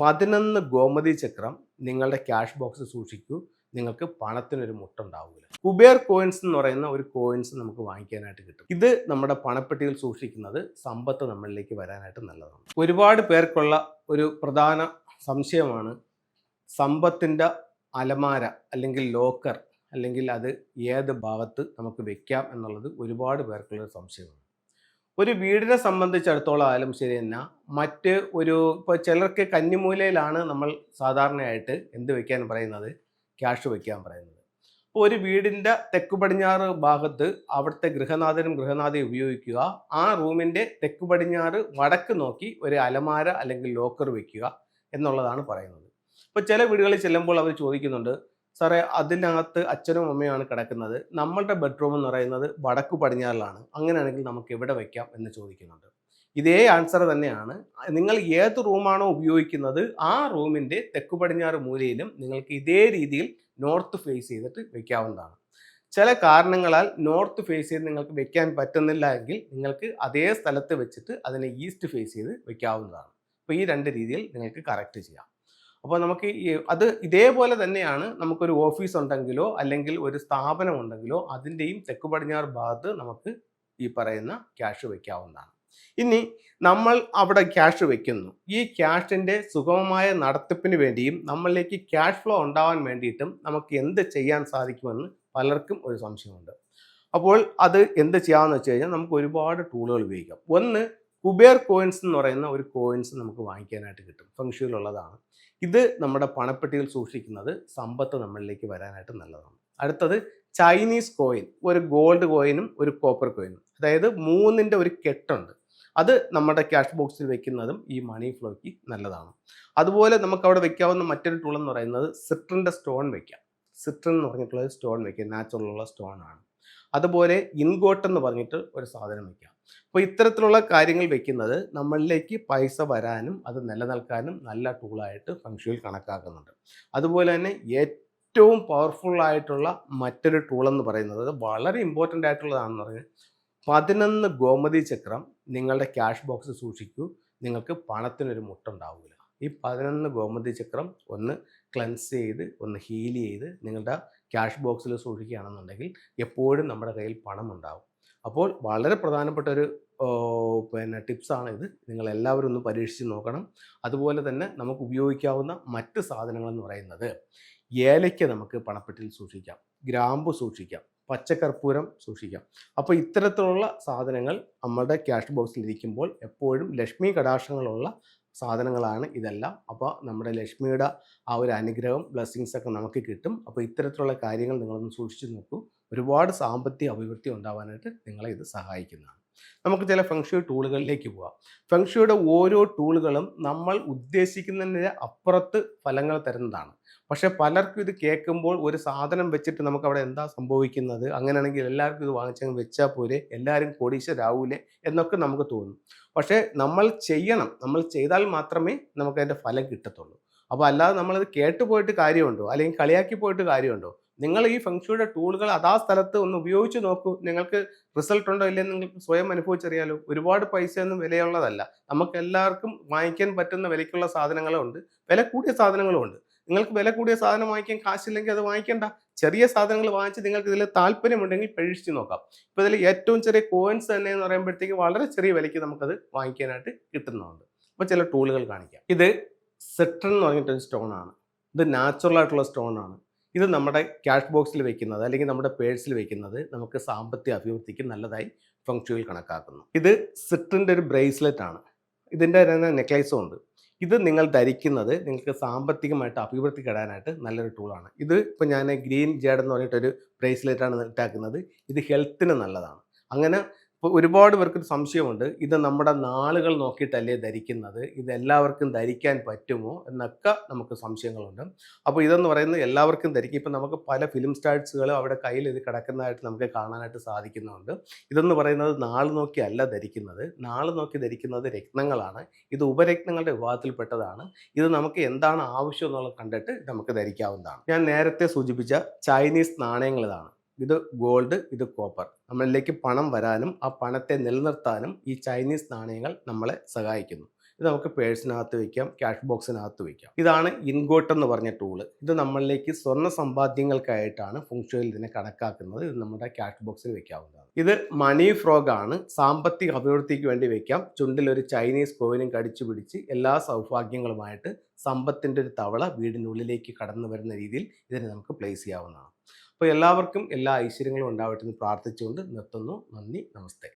പതിനൊന്ന് ഗോമതി ചക്രം നിങ്ങളുടെ ക്യാഷ് ബോക്സ് സൂക്ഷിക്കൂ. നിങ്ങൾക്ക് പണത്തിനൊരു മുട്ടുണ്ടാവില്ല കുബേർ കോയിൻസ് എന്ന് പറയുന്ന ഒരു കോയിൻസ് നമുക്ക് വാങ്ങിക്കാനായിട്ട് കിട്ടും. ഇത് നമ്മുടെ പണപ്പെട്ടിയിൽ സൂക്ഷിക്കുന്നത് സമ്പത്ത് നമ്മളിലേക്ക് വരാനായിട്ട് നല്ലതാണ്. ഒരുപാട് പേർക്കുള്ള ഒരു പ്രധാന സംശയമാണ് സമ്പത്തിന്റെ അലമാര അല്ലെങ്കിൽ ലോക്കർ അല്ലെങ്കിൽ അത് ഏത് ഭാഗത്ത് നമുക്ക് വെക്കാം എന്നുള്ളത് ഒരുപാട് പേർക്കുള്ളൊരു സംശയമാണ്. ഒരു വീടിനെ സംബന്ധിച്ചിടത്തോളം ആയാലും ശരി തന്നെ മറ്റ് ഒരു ഇപ്പോൾ ചിലർക്ക് കന്നിമൂലയിലാണ് നമ്മൾ സാധാരണയായിട്ട് എന്ത് വെക്കാൻ പറയുന്നത്? ക്യാഷ് വെക്കാൻ പറയുന്നത്. അപ്പോൾ ഒരു വീടിന്റെ തെക്ക് പടിഞ്ഞാറ് ഭാഗത്ത് അവിടുത്തെ ഗൃഹനാഥനും ഗൃഹനാഥയും ഉപയോഗിക്കുക. ആ റൂമിന്റെ തെക്ക് പടിഞ്ഞാറ് വടക്ക് നോക്കി ഒരു അലമാര അല്ലെങ്കിൽ ലോക്കർ വയ്ക്കുക എന്നുള്ളതാണ് പറയുന്നത്. ഇപ്പോൾ ചില വീടുകളിൽ ചെല്ലുമ്പോൾ അവർ ചോദിക്കുന്നുണ്ട് സാറേ അതിനകത്ത് അച്ഛനും അമ്മയുമാണ് കിടക്കുന്നത്. നമ്മളുടെ ബെഡ്റൂം എന്ന് പറയുന്നത് വടക്കു പടിഞ്ഞാറിലാണ്. അങ്ങനെയാണെങ്കിൽ നമുക്ക് എവിടെ വയ്ക്കാം എന്ന് ചോദിക്കുന്നുണ്ട്. ഇതേ ആൻസർ തന്നെയാണ്. നിങ്ങൾ ഏത് റൂമാണോ ഉപയോഗിക്കുന്നത് ആ റൂമിന്റെ തെക്കു പടിഞ്ഞാറ് മൂലയിലും നിങ്ങൾക്ക് ഇതേ രീതിയിൽ നോർത്ത് ഫേസ് ചെയ്തിട്ട് വയ്ക്കാവുന്നതാണ് ചില കാരണങ്ങളാൽ നോർത്ത് ഫേസ് ചെയ്ത് നിങ്ങൾക്ക് വെക്കാൻ പറ്റുന്നില്ല എങ്കിൽ നിങ്ങൾക്ക് അതേ സ്ഥലത്ത് വെച്ചിട്ട് അതിനെ ഈസ്റ്റ് ഫേസ് ചെയ്ത് വെക്കാവുന്നതാണ്. അപ്പോൾ ഈ രണ്ട് രീതിയിൽ നിങ്ങൾക്ക് കറക്റ്റ് ചെയ്യാം. അപ്പോൾ നമുക്ക് ഈ അത് ഇതേപോലെ തന്നെയാണ് നമുക്കൊരു ഓഫീസ് ഉണ്ടെങ്കിലോ അല്ലെങ്കിൽ ഒരു സ്ഥാപനം ഉണ്ടെങ്കിലോ അതിന്റെയും തെക്ക് പടിഞ്ഞാറ് ഭാഗത്ത് നമുക്ക് ഈ പറയുന്ന ക്യാഷ് വയ്ക്കാവുന്നതാണ് ഇനി നമ്മൾ അവിടെ ക്യാഷ് വെക്കുന്നു. ഈ ക്യാഷിന്റെ സുഗമമായ നടത്തിപ്പിന് വേണ്ടിയും നമ്മളിലേക്ക് ക്യാഷ് ഫ്ലോ ഉണ്ടാവാൻ വേണ്ടിയിട്ടും നമുക്ക് എന്ത് ചെയ്യാൻ സാധിക്കുമെന്ന് പലർക്കും ഒരു സംശയമുണ്ട്. അപ്പോൾ അത് എന്ത് ചെയ്യാമെന്ന് വെച്ച് കഴിഞ്ഞാൽ നമുക്ക് ഒരുപാട് ടൂളുകൾ ഉപയോഗിക്കാം. ഒന്ന് കുബേർ കോയിൻസ് എന്ന് പറയുന്ന ഒരു കോയിൻസ് നമുക്ക് വാങ്ങിക്കാനായിട്ട് കിട്ടും. ഫംഗ്ഷനിലുള്ളതാണ് ഇത് നമ്മുടെ പണപ്പെട്ടിയിൽ സൂക്ഷിക്കുന്നത് സമ്പത്ത് നമ്മളിലേക്ക് വരാനായിട്ട് നല്ലതാണ്. അടുത്തത് ചൈനീസ് കോയിൻ ഒരു ഗോൾഡ് കോയിനും ഒരു കോപ്പർ കോയിനും അതായത് മൂന്നിന്റെ ഒരു കെട്ടുണ്ട്. അത് നമ്മുടെ ക്യാഷ് ബോക്സിൽ വെക്കുന്നതും ഈ മണി ഫ്ലോയ്ക്ക് നല്ലതാണ്. അതുപോലെ നമുക്ക് അവിടെ വെക്കാവുന്ന മറ്റൊരു ടൂൾ എന്ന് പറയുന്നത് സിട്രിന്റെ സ്റ്റോൺ വെക്കാം. സിട്രൻ എന്ന് പറഞ്ഞിട്ടുള്ള സ്റ്റോൺ വെക്കാം. നാച്ചുറലുള്ള സ്റ്റോൺ ആണ്. അതുപോലെ ഇൻഗോട്ട് എന്ന് പറഞ്ഞിട്ട് ഒരു സാധനം വെക്കാം. അപ്പോൾ ഇത്തരത്തിലുള്ള കാര്യങ്ങൾ വെക്കുന്നത് നമ്മളിലേക്ക് പൈസ വരാനും അത് നിലനിൽക്കാനും നല്ല ടൂളായിട്ട് ഫംഗ്ഷനിൽ കണക്കാക്കുന്നുണ്ട്. അതുപോലെ തന്നെ ഏറ്റവും പവർഫുൾ ആയിട്ടുള്ള മറ്റൊരു ടൂൾ എന്ന് പറയുന്നത് അത് വളരെ ഇമ്പോർട്ടന്റ് ആയിട്ടുള്ളതാണെന്ന് പറഞ്ഞാൽ പതിനൊന്ന് ഗോമതി ചക്രം നിങ്ങളുടെ ക്യാഷ് ബോക്സ് സൂക്ഷിക്കൂ. നിങ്ങൾക്ക് പണത്തിനൊരു മുട്ടുണ്ടാവില്ല ഈ പതിനൊന്ന് ഗോമതി ചക്രം ഒന്ന് ക്ലൻസ് ചെയ്ത് ഒന്ന് ഹീൽ ചെയ്ത് നിങ്ങളുടെ ക്യാഷ് ബോക്സിൽ സൂക്ഷിക്കുകയാണെന്നുണ്ടെങ്കിൽ എപ്പോഴും നമ്മുടെ കയ്യിൽ പണം ഉണ്ടാവും അപ്പോൾ വളരെ പ്രധാനപ്പെട്ട ഒരു പിന്നെ ടിപ്സാണ് ഇത്. നിങ്ങൾ എല്ലാവരും ഒന്ന് പരീക്ഷിച്ച് നോക്കണം. അതുപോലെ തന്നെ നമുക്ക് ഉപയോഗിക്കാവുന്ന മറ്റ് സാധനങ്ങൾ എന്ന് പറയുന്നത് ഏലയ്ക്ക നമുക്ക് പണപ്പെട്ടിൽ സൂക്ഷിക്കാം ഗ്രാമ്പു സൂക്ഷിക്കാം പച്ചക്കർപ്പൂരം സൂക്ഷിക്കാം. അപ്പോൾ ഇത്തരത്തിലുള്ള സാധനങ്ങൾ നമ്മുടെ ക്യാഷ് ബോക്സിൽ ഇരിക്കുമ്പോൾ എപ്പോഴും ലക്ഷ്മി കടാക്ഷങ്ങളുള്ള സാധനങ്ങളാണ് ഇതെല്ലാം. അപ്പോൾ നമ്മുടെ ലക്ഷ്മിയുടെ ആ ഒരു അനുഗ്രഹം ബ്ലെസ്സിങ്സ് ഒക്കെ നമുക്ക് കിട്ടും. അപ്പോൾ ഇത്തരത്തിലുള്ള കാര്യങ്ങൾ നിങ്ങളൊന്ന് സൂക്ഷിച്ചു നോക്കൂ. ഒരുപാട് സാമ്പത്തിക അഭിവൃദ്ധി ഉണ്ടാവാനായിട്ട് നിങ്ങളെ ഇത് സഹായിക്കുന്നതാണ്. നമുക്ക് ചില ഫെങ്ഷു ടൂളുകളിലേക്ക് പോവാം. ഫെങ്ഷുയുടെ ഓരോ ടൂളുകളും നമ്മൾ ഉദ്ദേശിക്കുന്നതിന് അപ്പുറത്ത് ഫലങ്ങൾ തരുന്നതാണ്. പക്ഷെ പലർക്കും ഇത് കേൾക്കുമ്പോൾ ഒരു സാധനം വെച്ചിട്ട് നമുക്ക് അവിടെ എന്താ സംഭവിക്കുന്നത്? അങ്ങനെയാണെങ്കിൽ എല്ലാവർക്കും ഇത് വാങ്ങിച്ചങ്ങ് വെച്ചാൽ പോരെ? എല്ലാവരും കോടീശ്വരാവൂലേ? എന്നൊക്കെ നമുക്ക് തോന്നും. പക്ഷേ നമ്മൾ ചെയ്യണം. നമ്മൾ ചെയ്താൽ മാത്രമേ നമുക്ക് അതിന്റെ ഫലം കിട്ടത്തുള്ളൂ. അപ്പോൾ അല്ലാതെ നമ്മളത് കേട്ട് പോയിട്ട് കാര്യമുണ്ടോ? അല്ലെങ്കിൽ കളിയാക്കി പോയിട്ട് കാര്യമുണ്ടോ? നിങ്ങൾ ഈ ഫംഗ്ഷയുടെ ടൂളുകൾ അതാ സ്ഥലത്ത് ഒന്ന് ഉപയോഗിച്ച് നോക്കൂ. നിങ്ങൾക്ക് റിസൾട്ട് ഉണ്ടോ ഇല്ലെന്ന് നിങ്ങൾക്ക് സ്വയം അനുഭവിച്ചറിയാലോ. ഒരുപാട് പൈസയൊന്നും വിലയുള്ളതല്ല. നമുക്ക് എല്ലാവർക്കും വാങ്ങിക്കാൻ പറ്റുന്ന വിലയ്ക്കുള്ള സാധനങ്ങളും ഉണ്ട്. വില കൂടിയ സാധനങ്ങളും ഉണ്ട്. നിങ്ങൾക്ക് വില കൂടിയ സാധനം വാങ്ങിക്കാൻ കാശില്ലെങ്കിൽ അത് വാങ്ങിക്കേണ്ട. ചെറിയ സാധനങ്ങൾ വാങ്ങിച്ച് നിങ്ങൾക്ക് ഇതിൽ താല്പര്യമുണ്ടെങ്കിൽ പരീക്ഷിച്ച് നോക്കാം. ഇപ്പോൾ ഇതിൽ ഏറ്റവും ചെറിയ കോയിൻസ് തന്നെ എന്ന് പറയുമ്പോഴത്തേക്ക് വളരെ ചെറിയ വിലയ്ക്ക് നമുക്കത് വാങ്ങിക്കാനായിട്ട് കിട്ടുന്നുണ്ട്. അപ്പോൾ ചില ടൂളുകൾ കാണിക്കാം. ഇത് സെട്രൻ എന്ന് പറഞ്ഞിട്ടൊരു സ്റ്റോൺ ആണ്. ഇത് നാച്ചുറൽ ആയിട്ടുള്ള സ്റ്റോൺ ആണ്. ഇത് നമ്മുടെ ക്യാഷ് ബോക്സിൽ വെക്കുന്നത് അല്ലെങ്കിൽ നമ്മുടെ പേഴ്സിൽ വെക്കുന്നത് നമുക്ക് സാമ്പത്തിക അഭിവൃദ്ധിക്ക് നല്ലതായി ഫംഗ്ഷനിൽ കണക്കാക്കുന്നു. ഇത് സിട്രിന്റെ ഒരു ബ്രേസ്ലെറ്റ് ആണ്. ഇതിന്റെ തന്നെ നെക്ലേസും ഉണ്ട്. ഇത് നിങ്ങൾ ധരിക്കുന്നത് നിങ്ങൾക്ക് സാമ്പത്തികമായിട്ട് അഭിവൃദ്ധി കിടാനായിട്ട് നല്ലൊരു ടൂളാണ് ഇത് ഇപ്പോൾ ഞാൻ ഗ്രീൻ ജേഡ് എന്ന് പറഞ്ഞിട്ടൊരു ബ്രേസ്ലെറ്റാണ് ഇട്ടാക്കുന്നത് ഇത് ഹെൽത്തിന് നല്ലതാണ്. അങ്ങനെ ഒരുപാട് പേർക്ക് സംശയമുണ്ട്. ഇത് നമ്മുടെ നാളുകൾ നോക്കിയിട്ടല്ലേ ധരിക്കുന്നത്? ഇത് എല്ലാവർക്കും ധരിക്കാൻ പറ്റുമോ? എന്നൊക്കെ നമുക്ക് സംശയങ്ങളുണ്ട്. അപ്പോൾ ഇതെന്ന് പറയുന്നത് എല്ലാവർക്കും ധരിക്കും. ഇപ്പം നമുക്ക് പല ഫിലിം സ്റ്റാർസുകളും അവിടെ കയ്യിൽ ഇത് കിടക്കുന്നതായിട്ട് നമുക്ക് കാണാനായിട്ട് സാധിക്കുന്നുണ്ട്. ഇതെന്ന് പറയുന്നത് നാൾ നോക്കി അല്ല ധരിക്കുന്നത്. നാൾ നോക്കി ധരിക്കുന്നത് രക്തങ്ങളാണ് ഇത് ഉപരത്നങ്ങളുടെ വിഭാഗത്തിൽപ്പെട്ടതാണ്. ഇത് നമുക്ക് എന്താണ് ആവശ്യം എന്നുള്ളത് കണ്ടിട്ട് നമുക്ക് ധരിക്കാവുന്നതാണ്. ഞാൻ നേരത്തെ സൂചിപ്പിച്ച ചൈനീസ് നാണയങ്ങൾ ഇതാണ് ഇത് ഗോൾഡ് ഇത് കോപ്പർ. നമ്മളിലേക്ക് പണം വരാനും ആ പണത്തെ നിലനിർത്താനും ഈ ചൈനീസ് നാണയങ്ങൾ നമ്മളെ സഹായിക്കുന്നു. ഇത് നമുക്ക് പേഴ്സിനകത്ത് വെക്കാം ക്യാഷ് ബോക്സിനകത്ത് വെക്കാം. ഇതാണ് ഇൻഗോട്ട് എന്ന് പറഞ്ഞ ടൂൾ ഇത് നമ്മളിലേക്ക് സ്വർണ സമ്പാദ്യങ്ങൾക്കായിട്ടാണ് ഫുങ്ഷോയിൽ ഇതിനെ കണക്കാക്കുന്നത്. ഇത് നമ്മുടെ ക്യാഷ് ബോക്സിൽ വെക്കാവുന്നതാണ്. ഇത് മണി ഫ്രോഗ് ആണ്. സാമ്പത്തിക അഭിവൃദ്ധിക്ക് വേണ്ടി വെക്കാം. ചുണ്ടിൽ ഒരു ചൈനീസ് കോവിനും കടിച്ചു പിടിച്ച് എല്ലാ സൗഭാഗ്യങ്ങളുമായിട്ട് സമ്പത്തിന്റെ ഒരു തവള വീടിനുള്ളിലേക്ക് കടന്നു വരുന്ന രീതിയിൽ ഇതിനെ നമുക്ക് പ്ലേസ് ചെയ്യാവുന്നതാണ്. അപ്പോൾ എല്ലാവർക്കും എല്ലാ ഐശ്വര്യങ്ങളും ഉണ്ടാവട്ടെ എന്ന് പ്രാർത്ഥിച്ചുകൊണ്ട് നിർത്തുന്നു. നന്ദി നമസ്തേ.